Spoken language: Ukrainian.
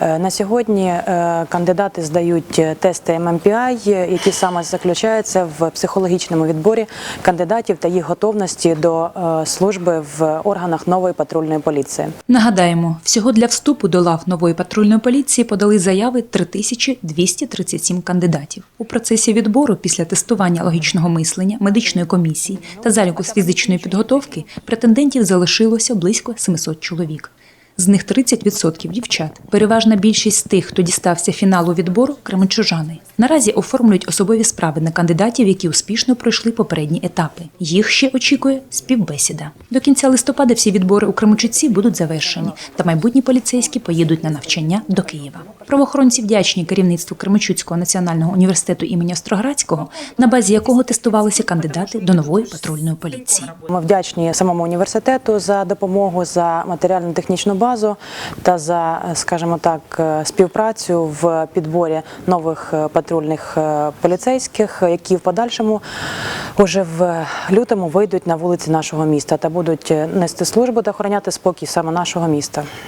Е, На сьогодні е, кандидати здають е, тести е, які саме заключаються в психологічному відборі кандидатів та їх готовності до служби в органах нової патрульної поліції. Нагадаємо, всього для вступу до лав нової патрульної поліції подали заяви 3237 кандидатів. У процесі відбору після тестування логічного мислення, медичної комісії та заліку з фізичної підготовки претендентів залишилося близько 700 чоловік. З них 30% дівчат. Переважна більшість тих, хто дістався фіналу відбору, кременчужани. Наразі оформлюють особові справи на кандидатів, які успішно пройшли попередні етапи. Їх ще очікує співбесіда. До кінця листопада всі відбори у Кременчуці будуть завершені, та майбутні поліцейські поїдуть на навчання до Києва. Правоохоронці вдячні керівництву Кременчуцького національного університету імені Остроградського, на базі якого тестувалися кандидати до нової патрульної поліції. Ми вдячні самому університету за допомогу, за матеріально-технічну базу та за, е, скажімо так, е, співпрацю в підборі нових е, патрульних поліцейських, які в подальшому уже в лютому вийдуть на вулиці нашого міста та будуть нести службу та охороняти спокій саме нашого міста.